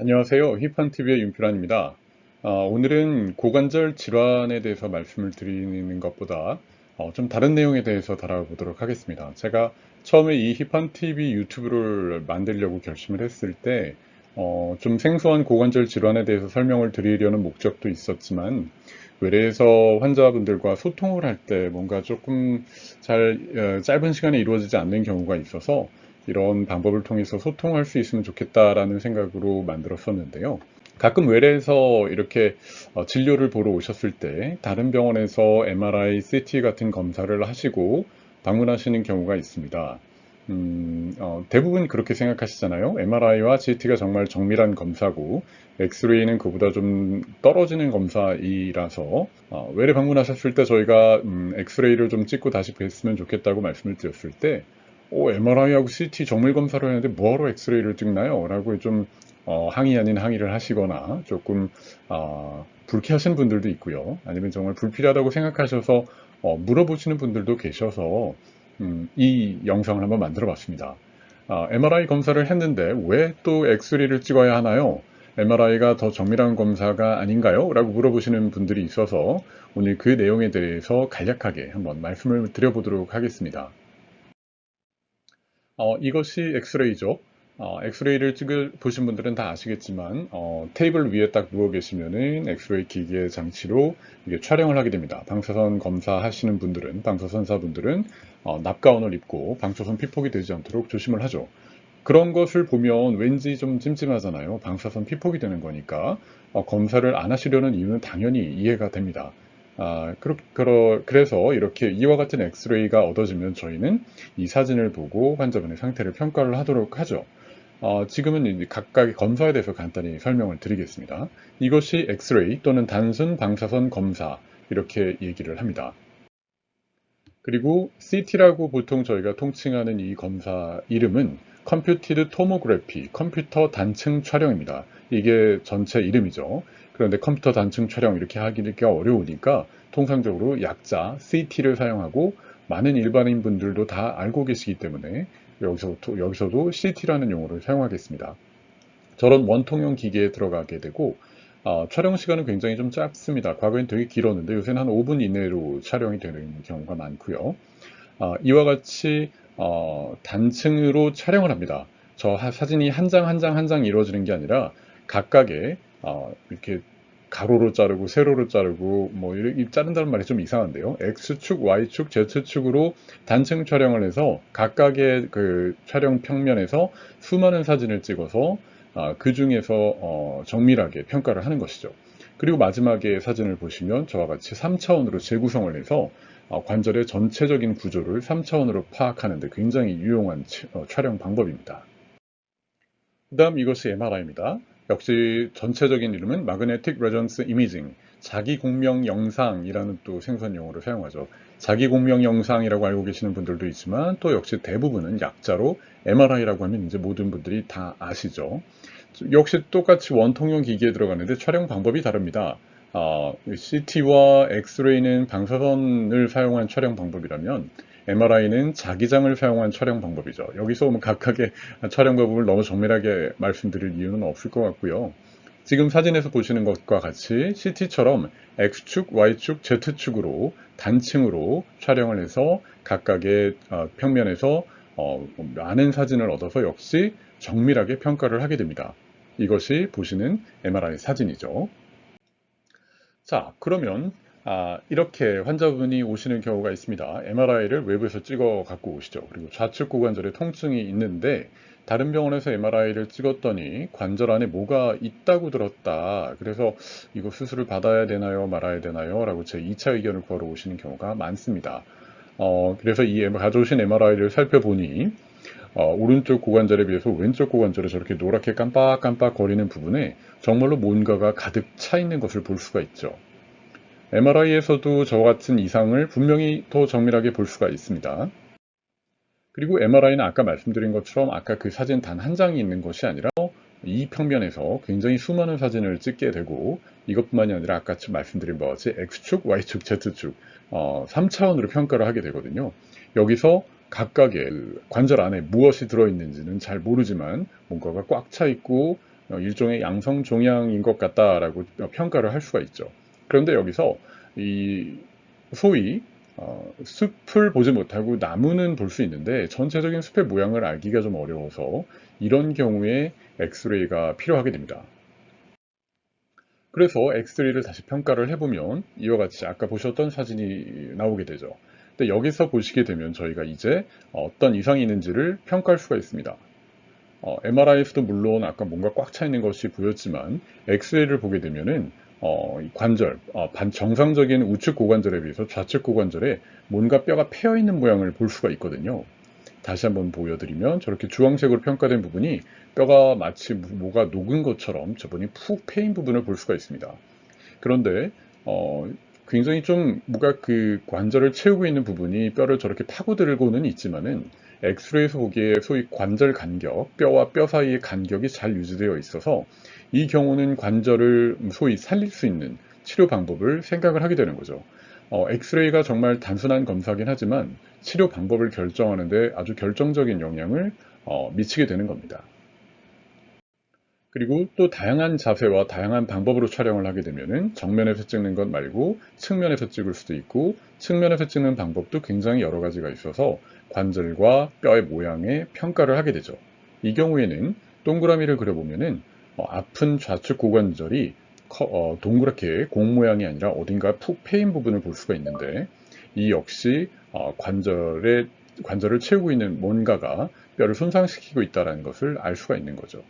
안녕하세요. 힙한TV의 윤표란입니다. 어, 오늘은 고관절 질환에 대해서 말씀을 드리는 것보다 어, 좀 다른 내용에 대해서 다뤄보도록 하겠습니다. 제가 처음에 이 힙한TV 유튜브를 만들려고 결심을 했을 때, 어, 좀 생소한 고관절 질환에 대해서 설명을 드리려는 목적도 있었지만, 외래에서 환자분들과 소통을 할 때 뭔가 조금 잘, 어, 짧은 시간에 이루어지지 않는 경우가 있어서, 이런 방법을 통해서 소통할 수 있으면 좋겠다라는 생각으로 만들었었는데요. 가끔 외래에서 이렇게 어, 진료를 보러 오셨을 때 다른 병원에서 MRI, CT 같은 검사를 하시고 방문하시는 경우가 있습니다. 음, 어, 대부분 그렇게 생각하시잖아요. MRI와 CT가 정말 정밀한 검사고 엑스레이는 그보다 좀 떨어지는 검사이라서 어, 외래 방문하셨을 때 저희가 음, 엑스레이를 좀 찍고 다시 뵀으면 좋겠다고 말씀을 드렸을 때 오, MRI하고 CT 정밀 검사를 했는데 뭐하러 엑스레이를 찍나요? 라고 좀 어, 항의 아닌 항의를 하시거나 조금 어, 불쾌하신 분들도 있고요. 아니면 정말 불필요하다고 생각하셔서 어, 물어보시는 분들도 계셔서 음, 이 영상을 한번 만들어 봤습니다. MRI 검사를 했는데 왜 또 엑스레이를 찍어야 하나요? MRI가 더 정밀한 검사가 아닌가요? 라고 물어보시는 분들이 있어서 오늘 그 내용에 대해서 간략하게 한번 말씀을 드려보도록 하겠습니다. 어, 이것이 엑스레이죠. 어, 엑스레이를 찍을 보신 분들은 다 아시겠지만 어, 테이블 위에 딱 누워 계시면은 엑스레이 기계 장치로 이게 촬영을 하게 됩니다. 방사선 검사하시는 분들은 방사선사분들은 어, 납가운을 입고 방사선 피폭이 되지 않도록 조심을 하죠. 그런 것을 보면 왠지 좀 찜찜하잖아요. 방사선 피폭이 되는 거니까 어, 검사를 안 하시려는 이유는 당연히 이해가 됩니다. 아, 그러, 그러, 그래서 이렇게 이와 같은 엑스레이가 얻어지면 저희는 이 사진을 보고 환자분의 상태를 평가를 하도록 하죠. 어, 지금은 각각의 검사에 대해서 간단히 설명을 드리겠습니다. 이것이 엑스레이 또는 단순 방사선 검사 이렇게 얘기를 합니다. 그리고 CT라고 보통 저희가 통칭하는 이 검사 이름은 컴퓨티드 토모그래피, 컴퓨터 단층 촬영입니다. 이게 전체 이름이죠. 그런데 컴퓨터 단층 촬영 이렇게 하기가 어려우니까 통상적으로 약자 CT를 사용하고 많은 일반인 분들도 다 알고 계시기 때문에 여기서도, 여기서도 CT라는 용어를 사용하겠습니다. 저런 원통형 기계에 들어가게 되고 어, 촬영 시간은 굉장히 좀 짧습니다. 과거엔 되게 길었는데 요새는 한 5분 이내로 촬영이 되는 경우가 많고요. 어, 이와 같이 어, 단층으로 촬영을 합니다. 저 사진이 한 장 한 장 한 장 이루어지는 게 아니라 각각의 어, 이렇게 가로로 자르고 세로로 자르고 뭐 이렇게 자른다는 말이 좀 이상한데요. X축, Y축, Z축으로 단층 촬영을 해서 각각의 그 촬영 평면에서 수많은 사진을 찍어서 아, 그 중에서 어, 정밀하게 평가를 하는 것이죠. 그리고 마지막에 사진을 보시면 저와 같이 3차원으로 재구성을 해서 어, 관절의 전체적인 구조를 3차원으로 파악하는 데 굉장히 유용한 어, 촬영 방법입니다. 그 다음 이것이 MRI입니다. 역시 전체적인 이름은 Magnetic Resonance Imaging, 자기 공명 영상이라는 또 생선 용어를 사용하죠. 자기 공명 영상이라고 알고 계시는 분들도 있지만 또 역시 대부분은 약자로 MRI라고 하면 이제 모든 분들이 다 아시죠. 역시 똑같이 원통형 기기에 들어가는데 촬영 방법이 다릅니다. 어, CT와 엑스레이는 방사선을 사용한 촬영 방법이라면 MRI는 자기장을 사용한 촬영 방법이죠. 여기서 뭐 각각의 촬영 방법을 너무 정밀하게 말씀드릴 이유는 없을 것 같고요. 지금 사진에서 보시는 것과 같이 CT처럼 X축, Y축, Z축으로 단층으로 촬영을 해서 각각의 어, 평면에서 어, 많은 사진을 얻어서 역시 정밀하게 평가를 하게 됩니다. 이것이 보시는 MRI 사진이죠. 자, 그러면 아, 이렇게 환자분이 오시는 경우가 있습니다. MRI를 외부에서 찍어 갖고 오시죠. 그리고 좌측 고관절에 통증이 있는데 다른 병원에서 MRI를 찍었더니 관절 안에 뭐가 있다고 들었다. 그래서 이거 수술을 받아야 되나요? 말아야 되나요? 라고 제 2차 의견을 구하러 오시는 경우가 많습니다. 어, 그래서 이 가져오신 MRI를 살펴보니 어, 오른쪽 고관절에 비해서 왼쪽 고관절에 저렇게 노랗게 깜빡깜빡 거리는 부분에 정말로 뭔가가 가득 차 있는 것을 볼 수가 있죠. MRI에서도 저와 같은 이상을 분명히 더 정밀하게 볼 수가 있습니다. 그리고 MRI는 아까 말씀드린 것처럼 아까 그 사진 단 한 장이 있는 것이 아니라 이 평면에서 굉장히 수많은 사진을 찍게 되고 이것뿐만이 아니라 아까 말씀드린 바와 같이 X축, Y축, Z축 어, 3차원으로 평가를 하게 되거든요. 여기서 각각의 관절 안에 무엇이 들어있는지는 잘 모르지만 뭔가가 꽉 차 있고 어, 일종의 양성 종양인 것 같다라고 평가를 할 수가 있죠. 그런데 여기서 이 소위 어, 숲을 보지 못하고 나무는 볼 수 있는데 전체적인 숲의 모양을 알기가 좀 어려워서 이런 경우에 엑스레이가 필요하게 됩니다. 그래서 엑스레이를 다시 평가를 해보면 이와 같이 아까 보셨던 사진이 나오게 되죠. 근데 여기서 보시게 되면 저희가 이제 어떤 이상이 있는지를 평가할 수가 있습니다. 어, MRI에서도 물론 아까 뭔가 꽉 차 있는 것이 보였지만 엑스레이를 보게 되면은 어, 관절, 어, 반 정상적인 우측 고관절에 비해서 좌측 고관절에 뭔가 뼈가 패여 있는 모양을 볼 수가 있거든요. 다시 한번 보여드리면 저렇게 주황색으로 평가된 부분이 뼈가 마치 뭐가 녹은 것처럼 저분이 푹 패인 부분을 볼 수가 있습니다. 그런데 어, 굉장히 좀 뭐가 그 관절을 채우고 있는 부분이 뼈를 저렇게 파고들고는 있지만은 엑스레이에서 보기에 소위 관절 간격, 뼈와 뼈 사이의 간격이 잘 유지되어 있어서 이 경우는 관절을 소위 살릴 수 있는 치료 방법을 생각을 하게 되는 거죠. 어, 엑스레이가 정말 단순한 검사긴 하지만 치료 방법을 결정하는데 아주 결정적인 영향을 어, 미치게 되는 겁니다. 그리고 또 다양한 자세와 다양한 방법으로 촬영을 하게 되면 정면에서 찍는 것 말고 측면에서 찍을 수도 있고 측면에서 찍는 방법도 굉장히 여러 가지가 있어서 관절과 뼈의 모양에 평가를 하게 되죠. 이 경우에는 동그라미를 그려보면은 어, 아픈 좌측 고관절이 커, 어, 동그랗게 공 모양이 아니라 어딘가 푹 패인 부분을 볼 수가 있는데 이 역시 어, 관절의 관절을 채우고 있는 뭔가가 뼈를 손상시키고 있다는 것을 알 수가 있는 거죠.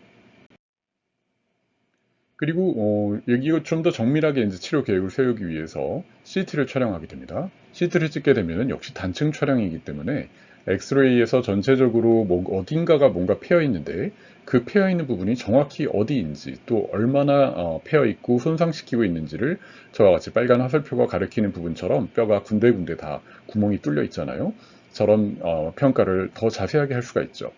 그리고 어, 여기 좀 더 정밀하게 이제 치료 계획을 세우기 위해서 CT를 촬영하게 됩니다. CT를 찍게 되면 역시 단층 촬영이기 때문에 엑스레이에서 전체적으로 뭐 어딘가가 뭔가 패여 있는데 그 패여 있는 부분이 정확히 어디인지 또 얼마나 어, 패여 있고 손상시키고 있는지를 저와 같이 빨간 화살표가 가리키는 부분처럼 뼈가 군데군데 다 구멍이 뚫려 있잖아요. 저런 어, 평가를 더 자세하게 할 수가 있죠.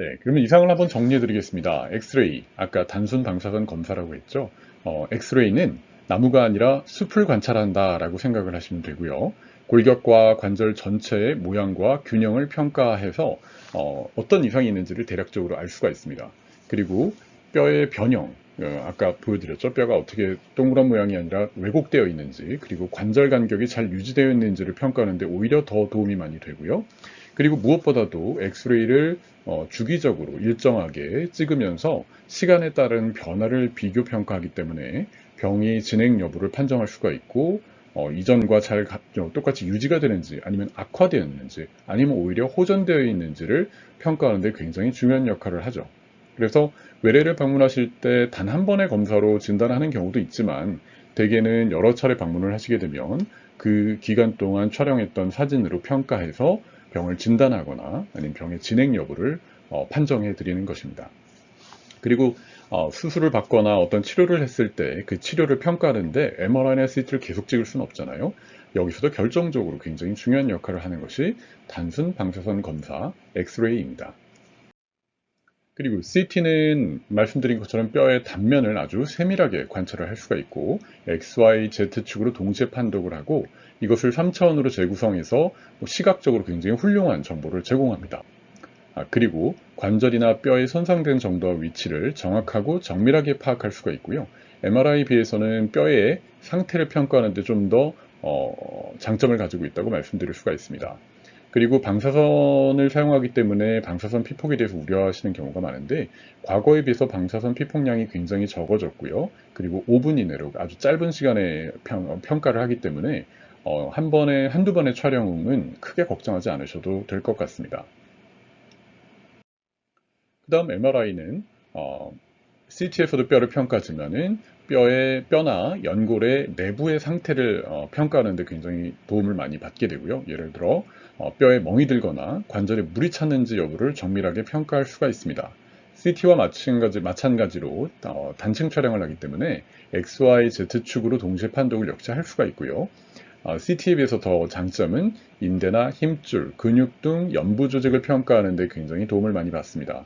네, 그러면 이상을 한번 정리해 드리겠습니다. 엑스레이, 아까 단순 방사선 검사라고 했죠. 어, 엑스레이는 나무가 아니라 숲을 관찰한다 라고 생각을 하시면 되고요. 골격과 관절 전체의 모양과 균형을 평가해서 어, 떤 이상이 있는지를 대략적으로 알 수가 있습니다. 그리고 뼈의 변형, 어, 아까 보여드렸죠. 뼈가 어떻게 동그란 모양이 아니라 왜곡되어 있는지, 그리고 관절 간격이 잘 유지되어 있는지를 평가하는데 오히려 더 도움이 많이 되고요. 그리고 무엇보다도 엑스레이를 어, 주기적으로 일정하게 찍으면서 시간에 따른 변화를 비교 평가하기 때문에 병이 진행 여부를 판정할 수가 있고 어, 이전과 잘 똑같이 유지가 되는지 아니면 악화되었는지 아니면 오히려 호전되어 있는지를 평가하는 데 굉장히 중요한 역할을 하죠. 그래서 외래를 방문하실 때 단 한 번의 검사로 진단하는 경우도 있지만 대개는 여러 차례 방문을 하시게 되면 그 기간 동안 촬영했던 사진으로 평가해서 병을 진단하거나 아니면 병의 진행 여부를 어, 판정해 드리는 것입니다. 그리고 어, 수술을 받거나 어떤 치료를 했을 때 그 치료를 평가하는데 MRI나 CT를 계속 찍을 수는 없잖아요. 여기서도 결정적으로 굉장히 중요한 역할을 하는 것이 단순 방사선 검사 엑스레이입니다. 그리고 CT는 말씀드린 것처럼 뼈의 단면을 아주 세밀하게 관찰을 할 수가 있고 XY, Z축으로 동시에 판독을 하고 이것을 3차원으로 재구성해서 시각적으로 굉장히 훌륭한 정보를 제공합니다. 아, 그리고 관절이나 뼈의 손상된 정도와 위치를 정확하고 정밀하게 파악할 수가 있고요. MRI에 비해서는 뼈의 상태를 평가하는 데 좀더 어, 장점을 가지고 있다고 말씀드릴 수가 있습니다. 그리고 방사선을 사용하기 때문에 방사선 피폭에 대해서 우려하시는 경우가 많은데 과거에 비해서 방사선 피폭량이 굉장히 적어졌고요. 그리고 5분 이내로 아주 짧은 시간에 평, 가를 하기 때문에 어, 한 번에 한두 번의 촬영은 크게 걱정하지 않으셔도 될 것 같습니다. 그 다음 MRI는 어, CT에서도 뼈를 평가하지만은 뼈의 뼈나 연골의 내부의 상태를 어, 평가하는 데 굉장히 도움을 많이 받게 되고요. 예를 들어 어, 뼈에 멍이 들거나 관절에 물이 찼는지 여부를 정밀하게 평가할 수가 있습니다. CT와 마찬가지, 마찬가지로 어, 단층 촬영을 하기 때문에 XY, Z축으로 동시에 판독을 역시 할 수가 있고요. 어, CT에 비해서 더 장점은 인대나 힘줄, 근육 등 연부 조직을 평가하는 데 굉장히 도움을 많이 받습니다.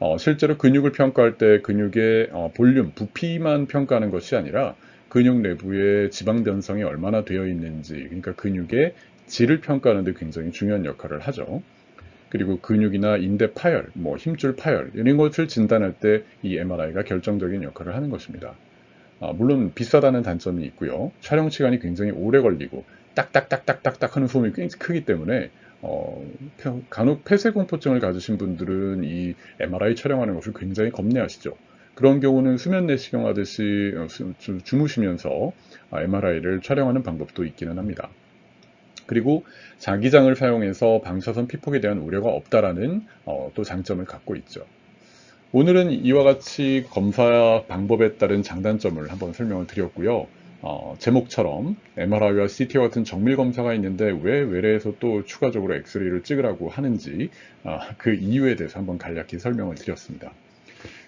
어, 실제로 근육을 평가할 때 근육의 어, 볼륨, 부피만 평가하는 것이 아니라 근육 내부에 지방 변성이 얼마나 되어 있는지, 그러니까 근육의 질을 평가하는 데 굉장히 중요한 역할을 하죠. 그리고 근육이나 인대 파열, 뭐 힘줄 파열 이런 것을 진단할 때 이 MRI가 결정적인 역할을 하는 것입니다. 아, 물론 비싸다는 단점이 있고요. 촬영 시간이 굉장히 오래 걸리고 딱딱딱딱딱딱 하는 소음이 굉장히 크기 때문에 어, 펴- 간혹 폐쇄공포증을 가지신 분들은 이 MRI 촬영하는 것을 굉장히 겁내하시죠. 그런 경우는 수면 내시경 하듯이 어, 주무시면서 MRI를 촬영하는 방법도 있기는 합니다. 그리고 자기장을 사용해서 방사선 피폭에 대한 우려가 없다라는 어, 또 장점을 갖고 있죠. 오늘은 이와 같이 검사 방법에 따른 장단점을 한번 설명을 드렸고요. 어, 제목처럼 MRI와 CT와 같은 정밀 검사가 있는데 왜 외래에서 또 추가적으로 엑스레이를 찍으라고 하는지 아, 그 이유에 대해서 한번 간략히 설명을 드렸습니다.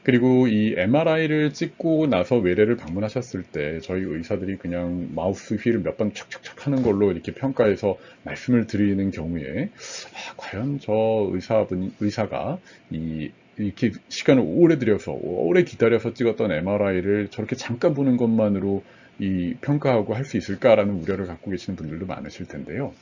그리고 이 MRI를 찍고 나서 외래를 방문하셨을 때 저희 의사들이 그냥 마우스 휠을 몇번 척척척 하는 걸로 이렇게 평가해서 말씀을 드리는 경우에 아, 과연 저 의사분 의사가 이 이렇게 시간을 오래 들여서 오래 기다려서 찍었던 MRI를 저렇게 잠깐 보는 것만으로 이 평가하고 할 수 있을까라는 우려를 갖고 계시는 분들도 많으실 텐데요.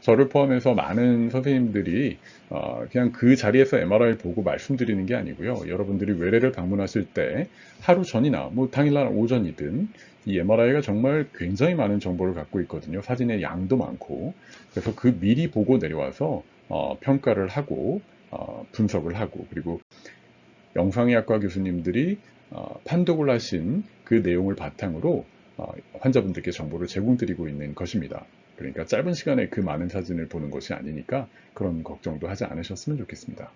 저를 포함해서 많은 선생님들이 어, 그냥 그 자리에서 MRI 보고 말씀드리는 게 아니고요. 여러분들이 외래를 방문하실 때 하루 전이나 뭐 당일날 오전이든 이 MRI가 정말 굉장히 많은 정보를 갖고 있거든요. 사진의 양도 많고 그래서 그 미리 보고 내려와서 어, 평가를 하고 어, 분석을 하고 그리고 영상의학과 교수님들이 어, 판독을 하신 그 내용을 바탕으로 어, 환자분들께 정보를 제공드리고 있는 것입니다. 그러니까 짧은 시간에 그 많은 사진을 보는 것이 아니니까 그런 걱정도 하지 않으셨으면 좋겠습니다.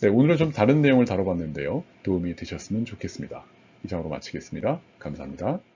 네, 오늘은 좀 다른 내용을 다뤄봤는데요. 도움이 되셨으면 좋겠습니다. 이상으로 마치겠습니다. 감사합니다.